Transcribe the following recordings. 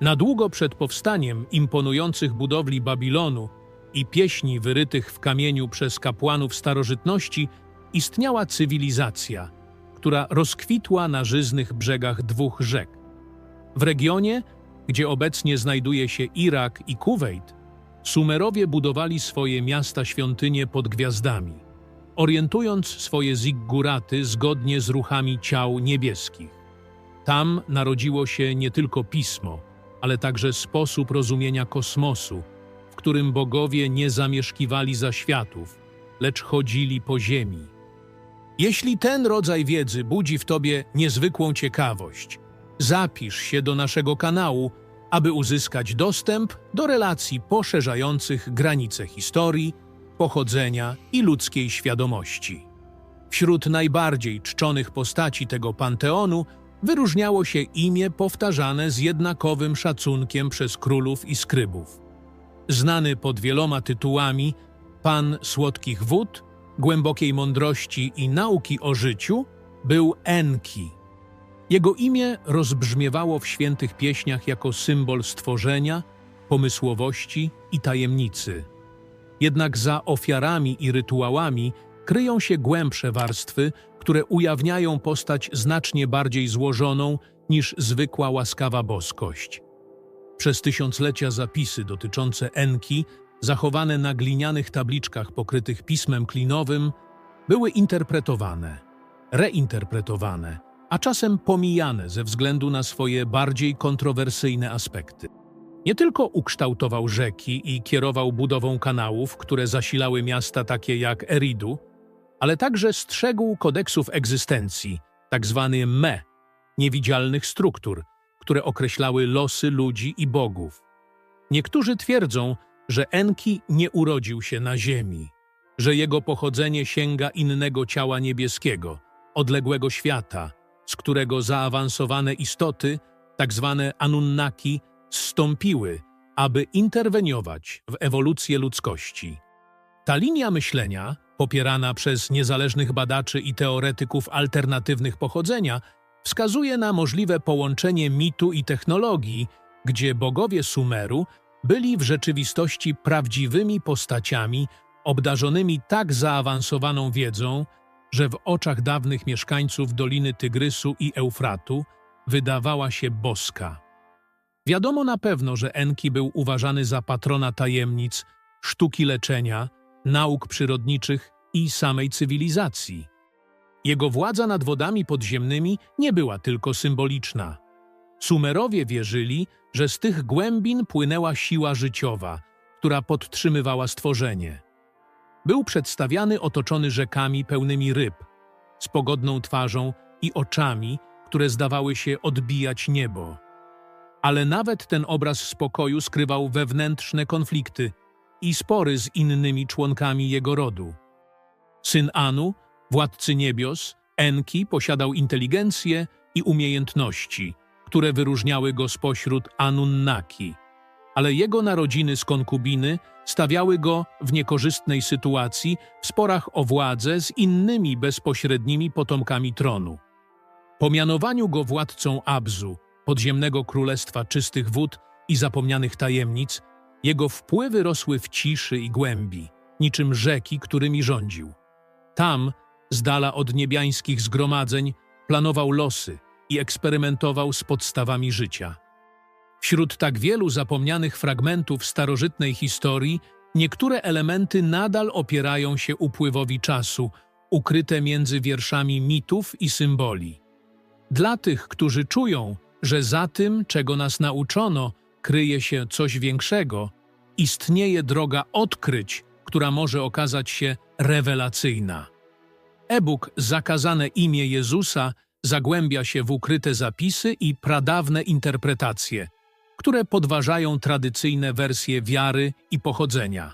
Na długo przed powstaniem imponujących budowli Babilonu i pieśni wyrytych w kamieniu przez kapłanów starożytności istniała cywilizacja, która rozkwitła na żyznych brzegach dwóch rzek. W regionie, gdzie obecnie znajduje się Irak i Kuwejt, Sumerowie budowali swoje miasta-świątynie pod gwiazdami, orientując swoje zigguraty zgodnie z ruchami ciał niebieskich. Tam narodziło się nie tylko pismo, ale także sposób rozumienia kosmosu, w którym bogowie nie zamieszkiwali za światów, lecz chodzili po ziemi. Jeśli ten rodzaj wiedzy budzi w tobie niezwykłą ciekawość, zapisz się do naszego kanału, aby uzyskać dostęp do relacji poszerzających granice historii, pochodzenia i ludzkiej świadomości. Wśród najbardziej czczonych postaci tego panteonu wyróżniało się imię powtarzane z jednakowym szacunkiem przez królów i skrybów. Znany pod wieloma tytułami, pan słodkich wód, głębokiej mądrości i nauki o życiu, był Enki. Jego imię rozbrzmiewało w świętych pieśniach jako symbol stworzenia, pomysłowości i tajemnicy. Jednak za ofiarami i rytuałami kryją się głębsze warstwy, które ujawniają postać znacznie bardziej złożoną niż zwykła łaskawa boskość. Przez tysiąclecia zapisy dotyczące Enki, zachowane na glinianych tabliczkach pokrytych pismem klinowym, były interpretowane, reinterpretowane, a czasem pomijane ze względu na swoje bardziej kontrowersyjne aspekty. Nie tylko ukształtował rzeki i kierował budową kanałów, które zasilały miasta takie jak Eridu, ale także strzegł kodeksów egzystencji, tzw. me, niewidzialnych struktur, które określały losy ludzi i bogów. Niektórzy twierdzą, że Enki nie urodził się na Ziemi, że jego pochodzenie sięga innego ciała niebieskiego, odległego świata, z którego zaawansowane istoty, tzw. Anunnaki, zstąpiły, aby interweniować w ewolucję ludzkości. Ta linia myślenia, popierana przez niezależnych badaczy i teoretyków alternatywnych pochodzenia, wskazuje na możliwe połączenie mitu i technologii, gdzie bogowie Sumeru byli w rzeczywistości prawdziwymi postaciami obdarzonymi tak zaawansowaną wiedzą, że w oczach dawnych mieszkańców Doliny Tygrysu i Eufratu wydawała się boska. Wiadomo na pewno, że Enki był uważany za patrona tajemnic, sztuki leczenia, nauk przyrodniczych i samej cywilizacji. Jego władza nad wodami podziemnymi nie była tylko symboliczna. Sumerowie wierzyli, że z tych głębin płynęła siła życiowa, która podtrzymywała stworzenie. Był przedstawiany otoczony rzekami pełnymi ryb, z pogodną twarzą i oczami, które zdawały się odbijać niebo. Ale nawet ten obraz spokoju skrywał wewnętrzne konflikty i spory z innymi członkami jego rodu. Syn Anu, władcy niebios, Enki posiadał inteligencję i umiejętności, które wyróżniały go spośród Anunnaki, ale jego narodziny z konkubiny stawiały go w niekorzystnej sytuacji w sporach o władzę z innymi bezpośrednimi potomkami tronu. Po mianowaniu go władcą Abzu, podziemnego królestwa czystych wód i zapomnianych tajemnic, jego wpływy rosły w ciszy i głębi, niczym rzeki, którymi rządził. Tam, z dala od niebiańskich zgromadzeń, planował losy i eksperymentował z podstawami życia. Wśród tak wielu zapomnianych fragmentów starożytnej historii, niektóre elementy nadal opierają się upływowi czasu, ukryte między wierszami mitów i symboli. Dla tych, którzy czują, że za tym, czego nas nauczono, kryje się coś większego, istnieje droga odkryć, która może okazać się rewelacyjna. E-book Zakazane imię Jezusa zagłębia się w ukryte zapisy i pradawne interpretacje, które podważają tradycyjne wersje wiary i pochodzenia.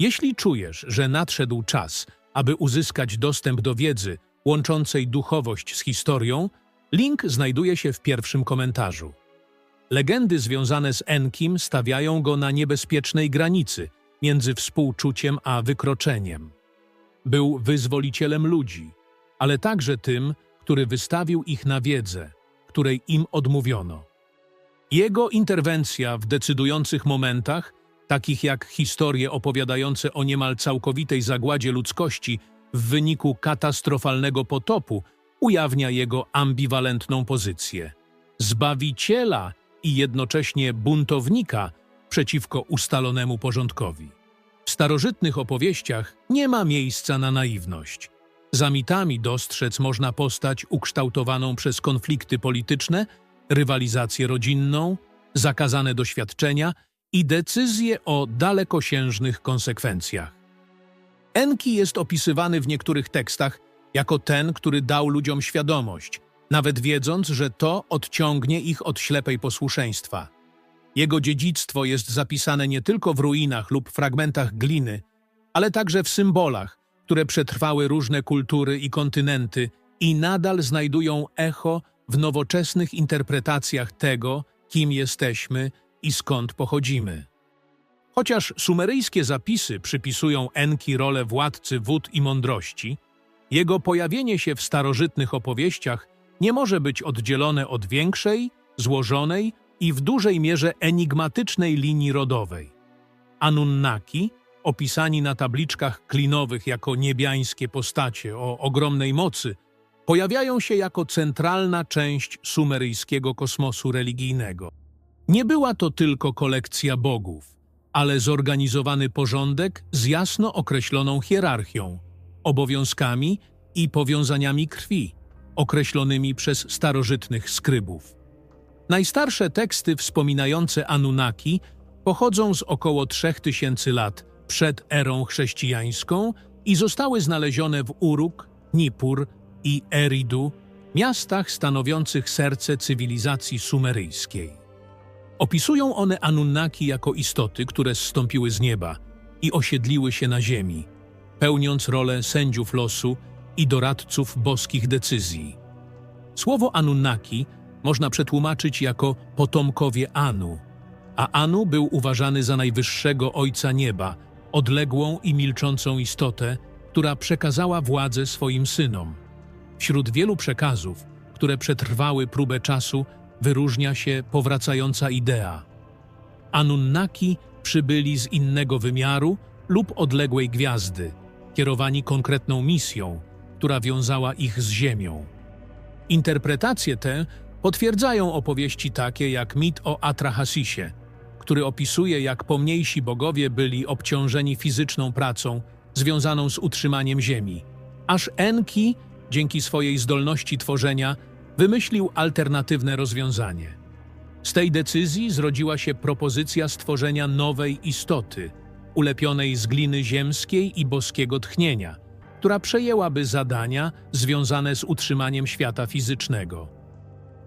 Jeśli czujesz, że nadszedł czas, aby uzyskać dostęp do wiedzy łączącej duchowość z historią, link znajduje się w pierwszym komentarzu. Legendy związane z Enkim stawiają go na niebezpiecznej granicy między współczuciem a wykroczeniem. Był wyzwolicielem ludzi, ale także tym, który wystawił ich na wiedzę, której im odmówiono. Jego interwencja w decydujących momentach, takich jak historie opowiadające o niemal całkowitej zagładzie ludzkości w wyniku katastrofalnego potopu, ujawnia jego ambiwalentną pozycję. Zbawiciela i jednocześnie buntownika przeciwko ustalonemu porządkowi. W starożytnych opowieściach nie ma miejsca na naiwność. Za mitami dostrzec można postać ukształtowaną przez konflikty polityczne, rywalizację rodzinną, zakazane doświadczenia i decyzje o dalekosiężnych konsekwencjach. Enki jest opisywany w niektórych tekstach jako ten, który dał ludziom świadomość, nawet wiedząc, że to odciągnie ich od ślepej posłuszeństwa. Jego dziedzictwo jest zapisane nie tylko w ruinach lub fragmentach gliny, ale także w symbolach, które przetrwały różne kultury i kontynenty i nadal znajdują echo w nowoczesnych interpretacjach tego, kim jesteśmy i skąd pochodzimy. Chociaż sumeryjskie zapisy przypisują Enki rolę władcy wód i mądrości, jego pojawienie się w starożytnych opowieściach nie może być oddzielone od większej, złożonej i w dużej mierze enigmatycznej linii rodowej. Anunnaki, opisani na tabliczkach klinowych jako niebiańskie postacie o ogromnej mocy, pojawiają się jako centralna część sumeryjskiego kosmosu religijnego. Nie była to tylko kolekcja bogów, ale zorganizowany porządek z jasno określoną hierarchią, obowiązkami i powiązaniami krwi, określonymi przez starożytnych skrybów. Najstarsze teksty wspominające Anunnaki pochodzą z około 3000 lat przed erą chrześcijańską i zostały znalezione w Uruk, Nippur i Eridu, miastach stanowiących serce cywilizacji sumeryjskiej. Opisują one Anunnaki jako istoty, które zstąpiły z nieba i osiedliły się na ziemi, pełniąc rolę sędziów losu i doradców boskich decyzji. Słowo Anunnaki można przetłumaczyć jako potomkowie Anu, a Anu był uważany za najwyższego Ojca Nieba, odległą i milczącą istotę, która przekazała władzę swoim synom. Wśród wielu przekazów, które przetrwały próbę czasu, wyróżnia się powracająca idea. Anunnaki przybyli z innego wymiaru lub odległej gwiazdy, kierowani konkretną misją, która wiązała ich z Ziemią. Interpretacje te potwierdzają opowieści takie jak mit o Atrahasisie, który opisuje, jak pomniejsi bogowie byli obciążeni fizyczną pracą związaną z utrzymaniem Ziemi, aż Enki, dzięki swojej zdolności tworzenia, wymyślił alternatywne rozwiązanie. Z tej decyzji zrodziła się propozycja stworzenia nowej istoty, ulepionej z gliny ziemskiej i boskiego tchnienia, która przejęłaby zadania związane z utrzymaniem świata fizycznego.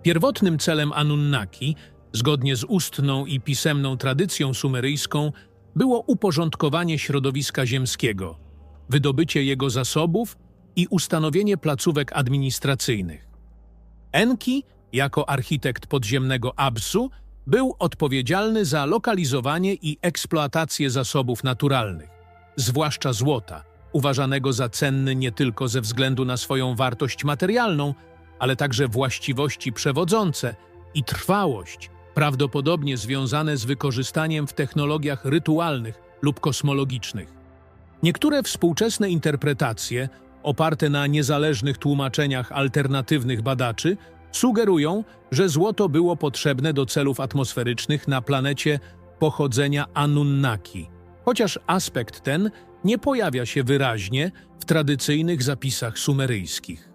Pierwotnym celem Anunnaki, zgodnie z ustną i pisemną tradycją sumeryjską, było uporządkowanie środowiska ziemskiego, wydobycie jego zasobów i ustanowienie placówek administracyjnych. Enki, jako architekt podziemnego Absu, był odpowiedzialny za lokalizowanie i eksploatację zasobów naturalnych, zwłaszcza złota, uważanego za cenny nie tylko ze względu na swoją wartość materialną, ale także właściwości przewodzące i trwałość, prawdopodobnie związane z wykorzystaniem w technologiach rytualnych lub kosmologicznych. Niektóre współczesne interpretacje, oparte na niezależnych tłumaczeniach alternatywnych badaczy, sugerują, że złoto było potrzebne do celów atmosferycznych na planecie pochodzenia Anunnaki, chociaż aspekt ten nie pojawia się wyraźnie w tradycyjnych zapisach sumeryjskich.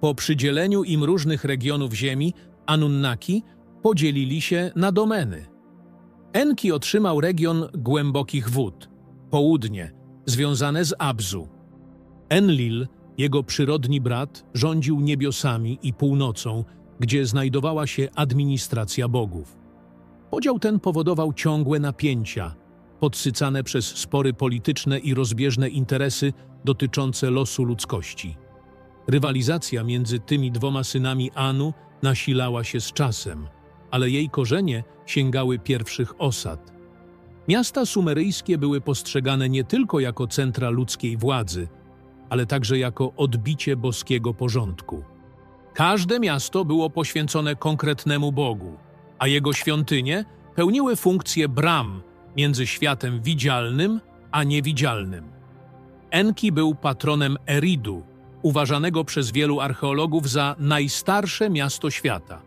Po przydzieleniu im różnych regionów Ziemi, Anunnaki podzielili się na domeny. Enki otrzymał region głębokich wód, południe, związane z Abzu. Enlil, jego przyrodni brat, rządził niebiosami i północą, gdzie znajdowała się administracja bogów. Podział ten powodował ciągłe napięcia, podsycane przez spory polityczne i rozbieżne interesy dotyczące losu ludzkości. Rywalizacja między tymi dwoma synami Anu nasilała się z czasem, ale jej korzenie sięgały pierwszych osad. Miasta sumeryjskie były postrzegane nie tylko jako centra ludzkiej władzy, ale także jako odbicie boskiego porządku. Każde miasto było poświęcone konkretnemu Bogu, a jego świątynie pełniły funkcję bram między światem widzialnym a niewidzialnym. Enki był patronem Eridu, uważanego przez wielu archeologów za najstarsze miasto świata,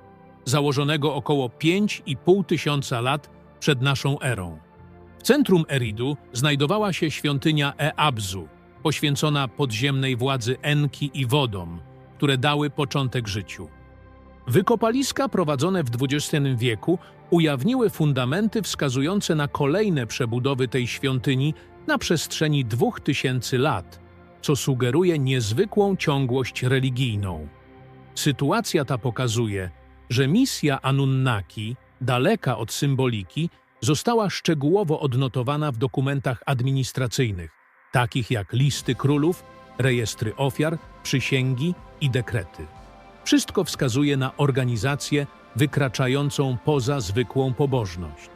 założonego około 5,5 tysiąca lat przed naszą erą. W centrum Eridu znajdowała się świątynia Eabzu, poświęcona podziemnej władzy Enki i wodom, które dały początek życiu. Wykopaliska prowadzone w XX wieku ujawniły fundamenty wskazujące na kolejne przebudowy tej świątyni na przestrzeni 2000 lat, co sugeruje niezwykłą ciągłość religijną. Sytuacja ta pokazuje, że misja Anunnaki, daleka od symboliki, została szczegółowo odnotowana w dokumentach administracyjnych, takich jak listy królów, rejestry ofiar, przysięgi i dekrety. Wszystko wskazuje na organizację wykraczającą poza zwykłą pobożność.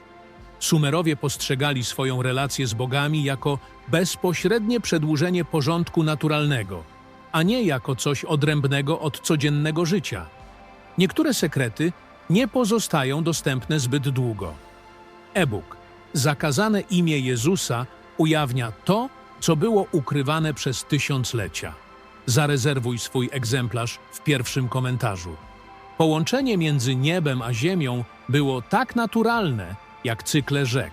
Sumerowie postrzegali swoją relację z bogami jako bezpośrednie przedłużenie porządku naturalnego, a nie jako coś odrębnego od codziennego życia. Niektóre sekrety nie pozostają dostępne zbyt długo. E-book Zakazane imię Jezusa ujawnia to, co było ukrywane przez tysiąclecia. Zarezerwuj swój egzemplarz w pierwszym komentarzu. Połączenie między niebem a ziemią było tak naturalne, jak cykle rzek.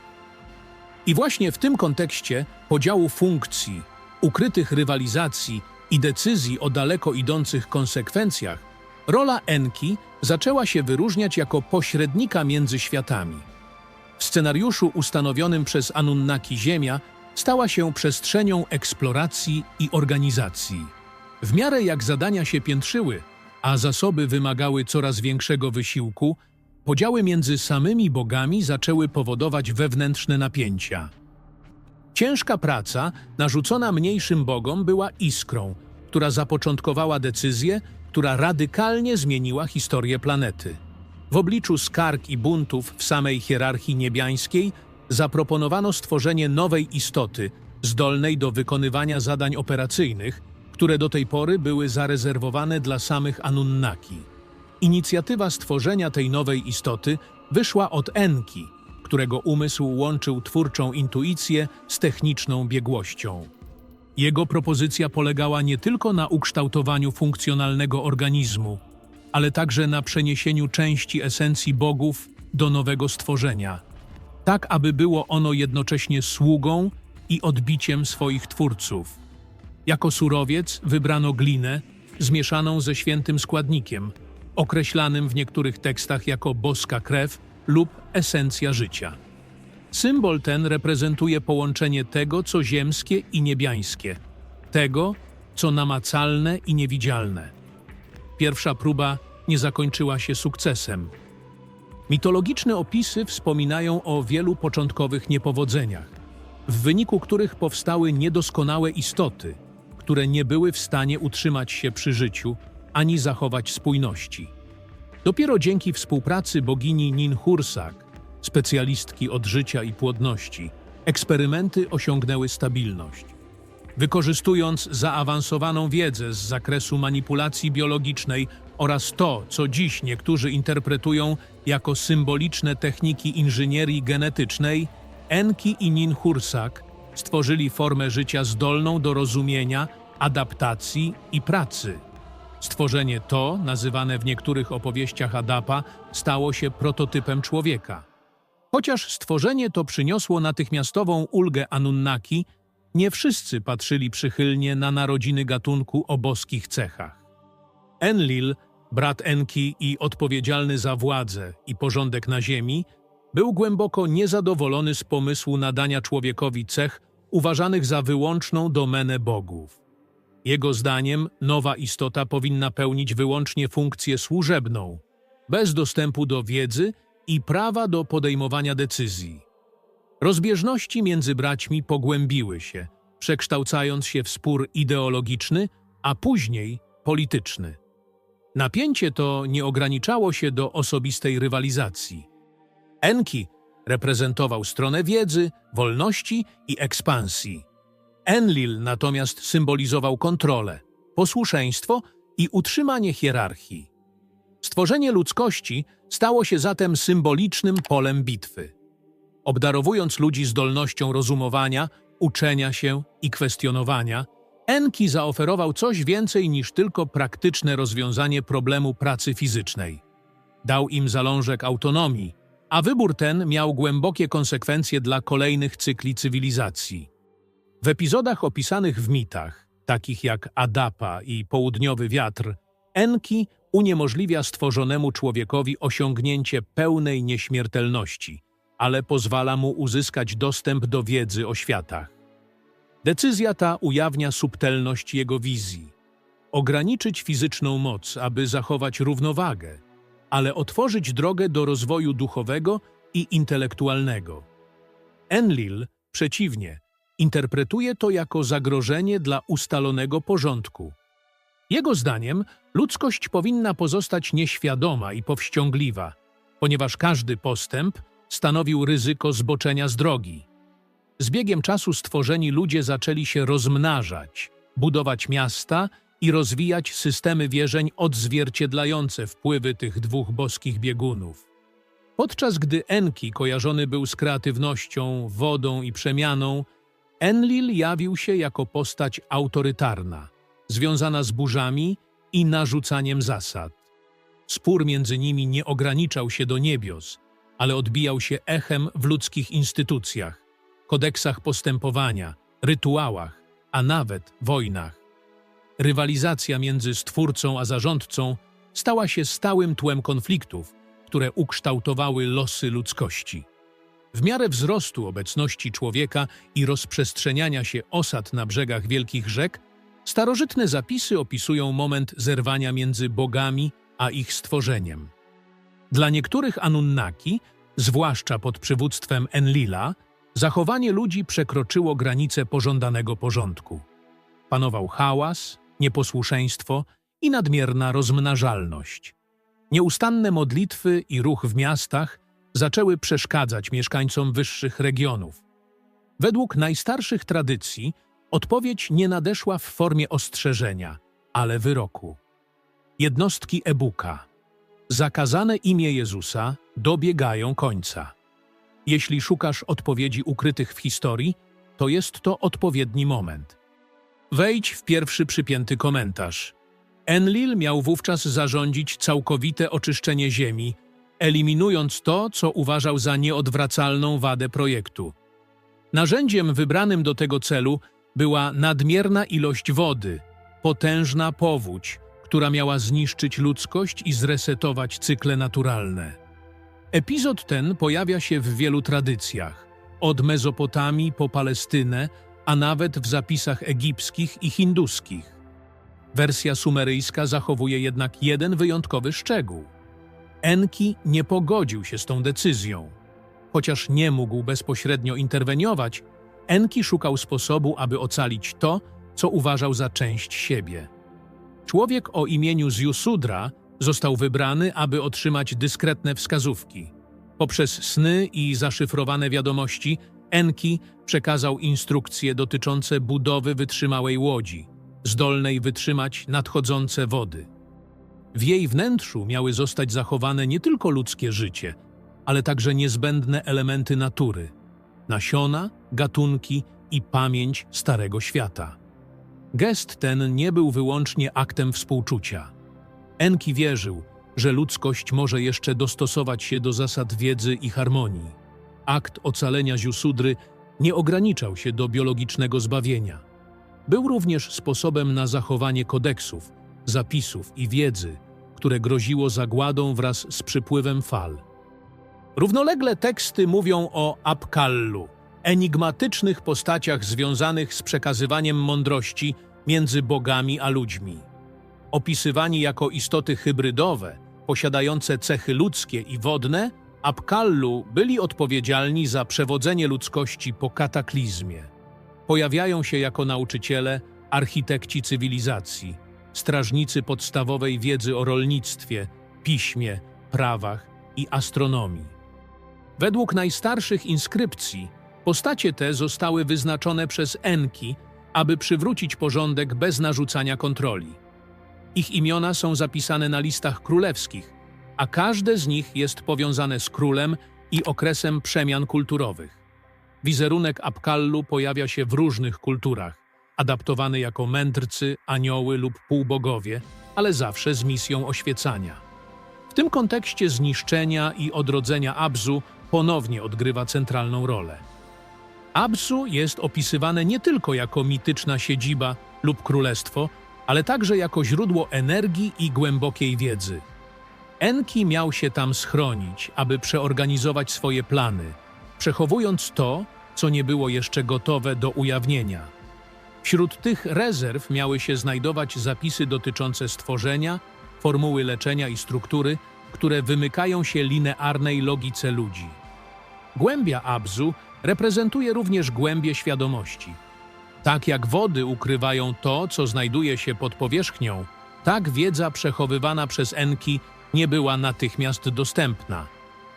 I właśnie w tym kontekście podziału funkcji, ukrytych rywalizacji i decyzji o daleko idących konsekwencjach, rola Enki zaczęła się wyróżniać jako pośrednika między światami. W scenariuszu ustanowionym przez Anunnaki Ziemia stała się przestrzenią eksploracji i organizacji. W miarę jak zadania się piętrzyły, a zasoby wymagały coraz większego wysiłku, podziały między samymi bogami zaczęły powodować wewnętrzne napięcia. Ciężka praca, narzucona mniejszym bogom, była iskrą, która zapoczątkowała decyzję, która radykalnie zmieniła historię planety. W obliczu skarg i buntów w samej hierarchii niebiańskiej zaproponowano stworzenie nowej istoty, zdolnej do wykonywania zadań operacyjnych, które do tej pory były zarezerwowane dla samych Anunnaki. Inicjatywa stworzenia tej nowej istoty wyszła od Enki, którego umysł łączył twórczą intuicję z techniczną biegłością. Jego propozycja polegała nie tylko na ukształtowaniu funkcjonalnego organizmu, ale także na przeniesieniu części esencji bogów do nowego stworzenia, tak aby było ono jednocześnie sługą i odbiciem swoich twórców. Jako surowiec wybrano glinę zmieszaną ze świętym składnikiem, określanym w niektórych tekstach jako boska krew lub esencja życia. Symbol ten reprezentuje połączenie tego, co ziemskie i niebiańskie, tego, co namacalne i niewidzialne. Pierwsza próba nie zakończyła się sukcesem. Mitologiczne opisy wspominają o wielu początkowych niepowodzeniach, w wyniku których powstały niedoskonałe istoty, które nie były w stanie utrzymać się przy życiu ani zachować spójności. Dopiero dzięki współpracy bogini Ninhursak, specjalistki od życia i płodności, eksperymenty osiągnęły stabilność. Wykorzystując zaawansowaną wiedzę z zakresu manipulacji biologicznej oraz to, co dziś niektórzy interpretują jako symboliczne techniki inżynierii genetycznej, Enki i Ninhursak stworzyli formę życia zdolną do rozumienia, adaptacji i pracy. Stworzenie to, nazywane w niektórych opowieściach Adapa, stało się prototypem człowieka. Chociaż stworzenie to przyniosło natychmiastową ulgę Anunnaki, nie wszyscy patrzyli przychylnie na narodziny gatunku o boskich cechach. Enlil, brat Enki i odpowiedzialny za władzę i porządek na ziemi, był głęboko niezadowolony z pomysłu nadania człowiekowi cech uważanych za wyłączną domenę bogów. Jego zdaniem nowa istota powinna pełnić wyłącznie funkcję służebną, bez dostępu do wiedzy i prawa do podejmowania decyzji. Rozbieżności między braćmi pogłębiły się, przekształcając się w spór ideologiczny, a później polityczny. Napięcie to nie ograniczało się do osobistej rywalizacji. Enki reprezentował stronę wiedzy, wolności i ekspansji. Enlil natomiast symbolizował kontrolę, posłuszeństwo i utrzymanie hierarchii. Stworzenie ludzkości stało się zatem symbolicznym polem bitwy. Obdarowując ludzi zdolnością rozumowania, uczenia się i kwestionowania, Enki zaoferował coś więcej niż tylko praktyczne rozwiązanie problemu pracy fizycznej. Dał im zalążek autonomii, a wybór ten miał głębokie konsekwencje dla kolejnych cykli cywilizacji. W epizodach opisanych w mitach, takich jak Adapa i Południowy Wiatr, Enki uniemożliwia stworzonemu człowiekowi osiągnięcie pełnej nieśmiertelności, ale pozwala mu uzyskać dostęp do wiedzy o światach. Decyzja ta ujawnia subtelność jego wizji. Ograniczyć fizyczną moc, aby zachować równowagę, ale otworzyć drogę do rozwoju duchowego i intelektualnego. Enlil, przeciwnie, interpretuje to jako zagrożenie dla ustalonego porządku. Jego zdaniem ludzkość powinna pozostać nieświadoma i powściągliwa, ponieważ każdy postęp stanowił ryzyko zboczenia z drogi. Z biegiem czasu stworzeni ludzie zaczęli się rozmnażać, budować miasta i rozwijać systemy wierzeń odzwierciedlające wpływy tych dwóch boskich biegunów. Podczas gdy Enki kojarzony był z kreatywnością, wodą i przemianą, Enlil jawił się jako postać autorytarna, związana z burzami i narzucaniem zasad. Spór między nimi nie ograniczał się do niebios, ale odbijał się echem w ludzkich instytucjach, kodeksach postępowania, rytuałach, a nawet wojnach. Rywalizacja między stwórcą a zarządcą stała się stałym tłem konfliktów, które ukształtowały losy ludzkości. W miarę wzrostu obecności człowieka i rozprzestrzeniania się osad na brzegach wielkich rzek, starożytne zapisy opisują moment zerwania między bogami a ich stworzeniem. Dla niektórych Anunnaki, zwłaszcza pod przywództwem Enlila, zachowanie ludzi przekroczyło granice pożądanego porządku. Panował hałas, nieposłuszeństwo i nadmierna rozmnażalność. Nieustanne modlitwy i ruch w miastach zaczęły przeszkadzać mieszkańcom wyższych regionów. Według najstarszych tradycji odpowiedź nie nadeszła w formie ostrzeżenia, ale wyroku. Jednostki Ebuka, zakazane imię Jezusa, dobiegają końca. Jeśli szukasz odpowiedzi ukrytych w historii, to jest to odpowiedni moment. Wejdź w pierwszy przypięty komentarz. Enlil miał wówczas zarządzić całkowite oczyszczenie ziemi, eliminując to, co uważał za nieodwracalną wadę projektu. Narzędziem wybranym do tego celu była nadmierna ilość wody, potężna powódź, która miała zniszczyć ludzkość i zresetować cykle naturalne. Epizod ten pojawia się w wielu tradycjach, od Mezopotamii po Palestynę, a nawet w zapisach egipskich i hinduskich. Wersja sumeryjska zachowuje jednak jeden wyjątkowy szczegół. Enki nie pogodził się z tą decyzją. Chociaż nie mógł bezpośrednio interweniować, Enki szukał sposobu, aby ocalić to, co uważał za część siebie. Człowiek o imieniu Ziusudra został wybrany, aby otrzymać dyskretne wskazówki. Poprzez sny i zaszyfrowane wiadomości Enki przekazał instrukcje dotyczące budowy wytrzymałej łodzi, zdolnej wytrzymać nadchodzące wody. W jej wnętrzu miały zostać zachowane nie tylko ludzkie życie, ale także niezbędne elementy natury nasiona, gatunki i pamięć Starego Świata. Gest ten nie był wyłącznie aktem współczucia. Enki wierzył, że ludzkość może jeszcze dostosować się do zasad wiedzy i harmonii. Akt ocalenia Ziusudry nie ograniczał się do biologicznego zbawienia. Był również sposobem na zachowanie kodeksów, zapisów i wiedzy, które groziło zagładą wraz z przypływem fal. Równolegle teksty mówią o Apkallu, enigmatycznych postaciach związanych z przekazywaniem mądrości między bogami a ludźmi. Opisywani jako istoty hybrydowe, posiadające cechy ludzkie i wodne, Apkallu byli odpowiedzialni za przewodzenie ludzkości po kataklizmie. Pojawiają się jako nauczyciele, architekci cywilizacji, strażnicy podstawowej wiedzy o rolnictwie, piśmie, prawach i astronomii. Według najstarszych inskrypcji postacie te zostały wyznaczone przez Enki, aby przywrócić porządek bez narzucania kontroli. Ich imiona są zapisane na listach królewskich, a każde z nich jest powiązane z królem i okresem przemian kulturowych. Wizerunek Apkallu pojawia się w różnych kulturach, adaptowany jako mędrcy, anioły lub półbogowie, ale zawsze z misją oświecania. W tym kontekście zniszczenia i odrodzenia Abzu ponownie odgrywa centralną rolę. Abzu jest opisywane nie tylko jako mityczna siedziba lub królestwo, ale także jako źródło energii i głębokiej wiedzy. Enki miał się tam schronić, aby przeorganizować swoje plany, przechowując to, co nie było jeszcze gotowe do ujawnienia. Wśród tych rezerw miały się znajdować zapisy dotyczące stworzenia, formuły leczenia i struktury, które wymykają się linearnej logice ludzi. Głębia Abzu reprezentuje również głębie świadomości. Tak jak wody ukrywają to, co znajduje się pod powierzchnią, tak wiedza przechowywana przez Enki nie była natychmiast dostępna.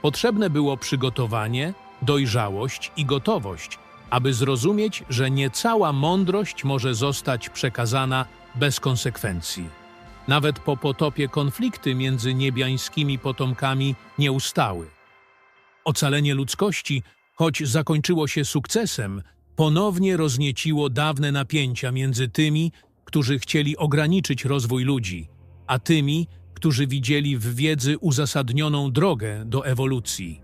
Potrzebne było przygotowanie, dojrzałość i gotowość, aby zrozumieć, że nie cała mądrość może zostać przekazana bez konsekwencji. Nawet po potopie konflikty między niebiańskimi potomkami nie ustały. Ocalenie ludzkości, choć zakończyło się sukcesem, ponownie roznieciło dawne napięcia między tymi, którzy chcieli ograniczyć rozwój ludzi, a tymi, którzy widzieli w wiedzy uzasadnioną drogę do ewolucji.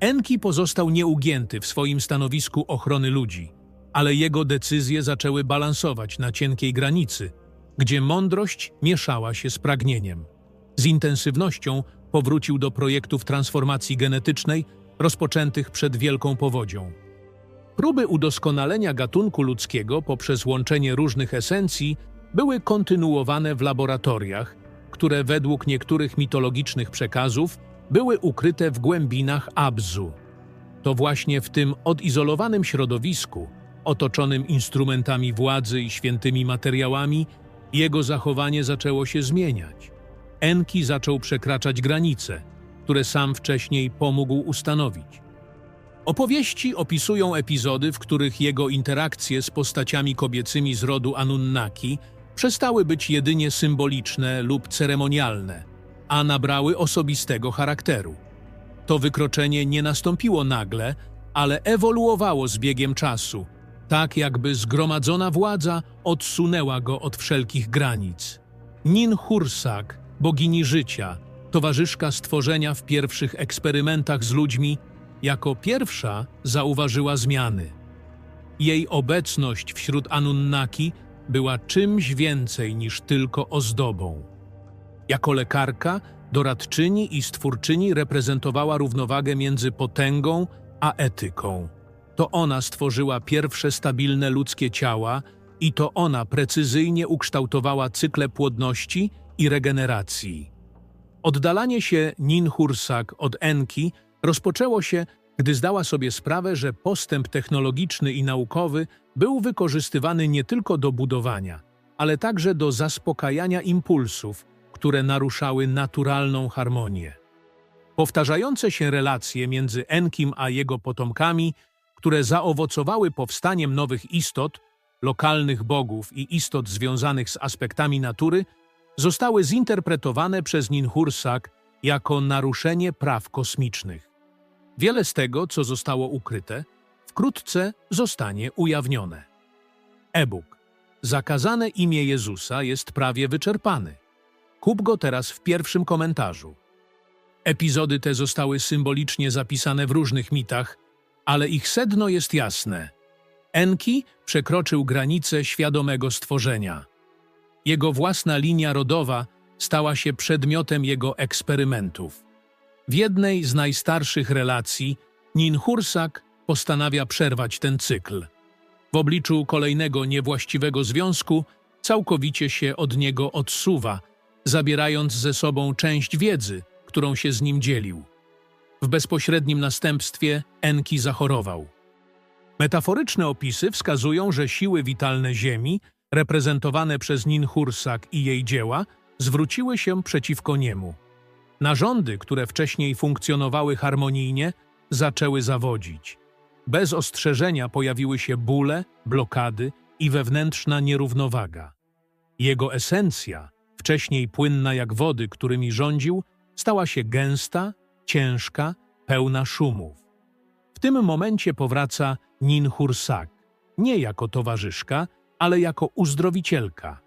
Enki pozostał nieugięty w swoim stanowisku ochrony ludzi, ale jego decyzje zaczęły balansować na cienkiej granicy, gdzie mądrość mieszała się z pragnieniem. Z intensywnością powrócił do projektów transformacji genetycznej rozpoczętych przed Wielką Powodzią. Próby udoskonalenia gatunku ludzkiego poprzez łączenie różnych esencji były kontynuowane w laboratoriach, które według niektórych mitologicznych przekazów były ukryte w głębinach Abzu. To właśnie w tym odizolowanym środowisku, otoczonym instrumentami władzy i świętymi materiałami, jego zachowanie zaczęło się zmieniać. Enki zaczął przekraczać granice, które sam wcześniej pomógł ustanowić. Opowieści opisują epizody, w których jego interakcje z postaciami kobiecymi z rodu Anunnaki przestały być jedynie symboliczne lub ceremonialne, a nabrały osobistego charakteru. To wykroczenie nie nastąpiło nagle, ale ewoluowało z biegiem czasu, tak jakby zgromadzona władza odsunęła go od wszelkich granic. Nin Hursak, bogini życia, towarzyszka stworzenia w pierwszych eksperymentach z ludźmi, jako pierwsza zauważyła zmiany. Jej obecność wśród Anunnaki była czymś więcej niż tylko ozdobą. Jako lekarka, doradczyni i stwórczyni reprezentowała równowagę między potęgą a etyką. To ona stworzyła pierwsze stabilne ludzkie ciała i to ona precyzyjnie ukształtowała cykle płodności i regeneracji. Oddalanie się Ninhursak od Enki rozpoczęło się, gdy zdała sobie sprawę, że postęp technologiczny i naukowy był wykorzystywany nie tylko do budowania, ale także do zaspokajania impulsów, które naruszały naturalną harmonię. Powtarzające się relacje między Enkim a jego potomkami, które zaowocowały powstaniem nowych istot, lokalnych bogów i istot związanych z aspektami natury, zostały zinterpretowane przez Ninhursak jako naruszenie praw kosmicznych. Wiele z tego, co zostało ukryte, wkrótce zostanie ujawnione. E-book. Zakazane imię Jezusa jest prawie wyczerpany. Kup go teraz w pierwszym komentarzu. Epizody te zostały symbolicznie zapisane w różnych mitach, ale ich sedno jest jasne. Enki przekroczył granicę świadomego stworzenia. Jego własna linia rodowa stała się przedmiotem jego eksperymentów. W jednej z najstarszych relacji Ninhursak postanawia przerwać ten cykl. W obliczu kolejnego niewłaściwego związku całkowicie się od niego odsuwa, zabierając ze sobą część wiedzy, którą się z nim dzielił. W bezpośrednim następstwie Enki zachorował. Metaforyczne opisy wskazują, że siły witalne Ziemi, reprezentowane przez Ninhursak i jej dzieła, zwróciły się przeciwko niemu. Narządy, które wcześniej funkcjonowały harmonijnie, zaczęły zawodzić. Bez ostrzeżenia pojawiły się bóle, blokady i wewnętrzna nierównowaga. Jego esencja, wcześniej płynna jak wody, którymi rządził, stała się gęsta, ciężka, pełna szumów. W tym momencie powraca Ninhursag, nie jako towarzyszka, ale jako uzdrowicielka.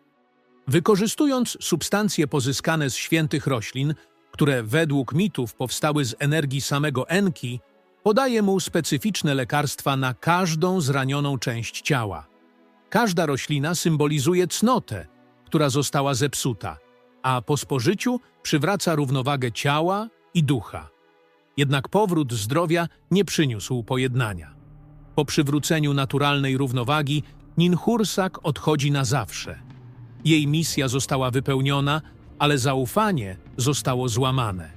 Wykorzystując substancje pozyskane z świętych roślin, które według mitów powstały z energii samego Enki, podaje mu specyficzne lekarstwa na każdą zranioną część ciała. Każda roślina symbolizuje cnotę, która została zepsuta, a po spożyciu przywraca równowagę ciała i ducha. Jednak powrót zdrowia nie przyniósł pojednania. Po przywróceniu naturalnej równowagi Ninhursak odchodzi na zawsze. Jej misja została wypełniona, ale zaufanie zostało złamane.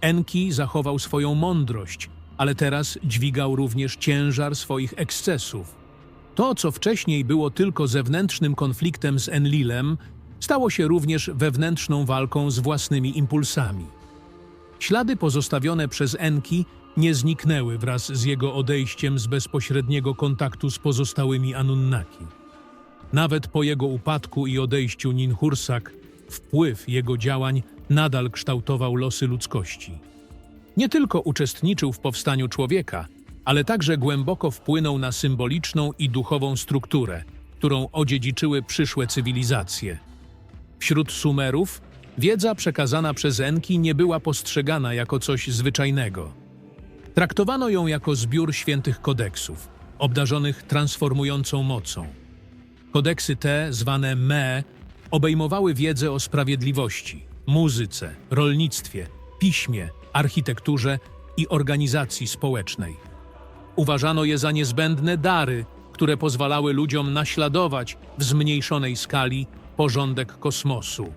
Enki zachował swoją mądrość, ale teraz dźwigał również ciężar swoich ekscesów. To, co wcześniej było tylko zewnętrznym konfliktem z Enlilem, stało się również wewnętrzną walką z własnymi impulsami. Ślady pozostawione przez Enki nie zniknęły wraz z jego odejściem z bezpośredniego kontaktu z pozostałymi Anunnaki. Nawet po jego upadku i odejściu Ninhursak, wpływ jego działań nadal kształtował losy ludzkości. Nie tylko uczestniczył w powstaniu człowieka, ale także głęboko wpłynął na symboliczną i duchową strukturę, którą odziedziczyły przyszłe cywilizacje. Wśród Sumerów wiedza przekazana przez Enki nie była postrzegana jako coś zwyczajnego. Traktowano ją jako zbiór świętych kodeksów, obdarzonych transformującą mocą. Kodeksy te, zwane Me, obejmowały wiedzę o sprawiedliwości, muzyce, rolnictwie, piśmie, architekturze i organizacji społecznej. Uważano je za niezbędne dary, które pozwalały ludziom naśladować w zmniejszonej skali porządek kosmosu.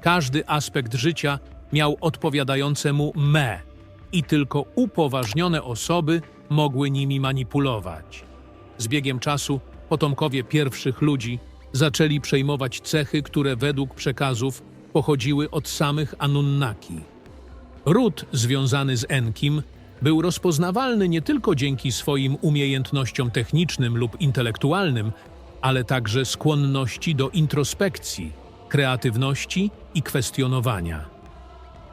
Każdy aspekt życia miał odpowiadające mu me i tylko upoważnione osoby mogły nimi manipulować. Z biegiem czasu potomkowie pierwszych ludzi zaczęli przejmować cechy, które według przekazów pochodziły od samych Anunnaki. Ród związany z Enkim był rozpoznawalny nie tylko dzięki swoim umiejętnościom technicznym lub intelektualnym, ale także skłonności do introspekcji, kreatywności i kwestionowania.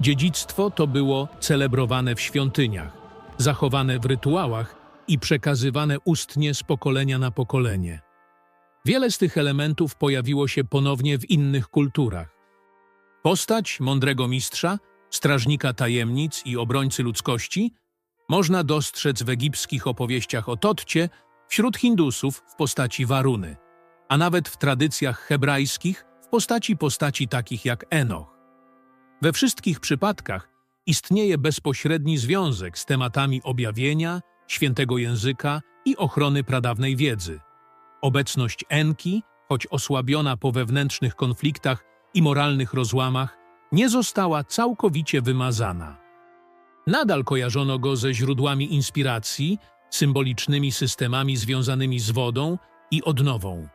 Dziedzictwo to było celebrowane w świątyniach, zachowane w rytuałach i przekazywane ustnie z pokolenia na pokolenie. Wiele z tych elementów pojawiło się ponownie w innych kulturach. Postać mądrego mistrza, strażnika tajemnic i obrońcy ludzkości można dostrzec w egipskich opowieściach o Totcie wśród Hindusów w postaci Waruny, a nawet w tradycjach hebrajskich w postaci postaci takich jak Enoch. We wszystkich przypadkach istnieje bezpośredni związek z tematami objawienia, świętego języka i ochrony pradawnej wiedzy. Obecność Enki, choć osłabiona po wewnętrznych konfliktach i moralnych rozłamach, nie została całkowicie wymazana. Nadal kojarzono go ze źródłami inspiracji, symbolicznymi systemami związanymi z wodą i odnową.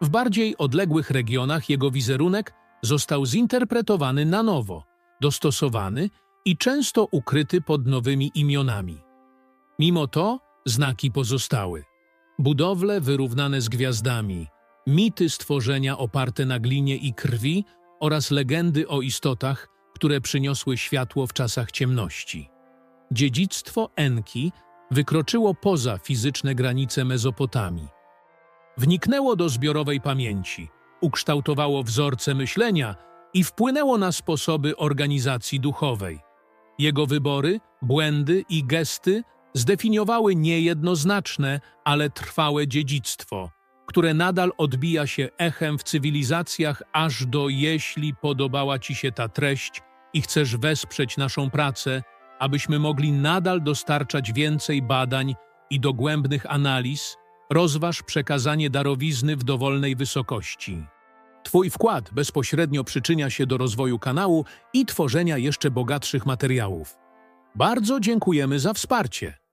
W bardziej odległych regionach jego wizerunek został zinterpretowany na nowo, dostosowany i często ukryty pod nowymi imionami. Mimo to znaki pozostały. Budowle wyrównane z gwiazdami, mity stworzenia oparte na glinie i krwi oraz legendy o istotach, które przyniosły światło w czasach ciemności. Dziedzictwo Enki wykroczyło poza fizyczne granice Mezopotamii. Wniknęło do zbiorowej pamięci, ukształtowało wzorce myślenia i wpłynęło na sposoby organizacji duchowej. Jego wybory, błędy i gesty zdefiniowały niejednoznaczne, ale trwałe dziedzictwo, które nadal odbija się echem w cywilizacjach aż do jeśli podobała Ci się ta treść i chcesz wesprzeć naszą pracę, abyśmy mogli nadal dostarczać więcej badań i dogłębnych analiz, rozważ przekazanie darowizny w dowolnej wysokości. Twój wkład bezpośrednio przyczynia się do rozwoju kanału i tworzenia jeszcze bogatszych materiałów. Bardzo dziękujemy za wsparcie.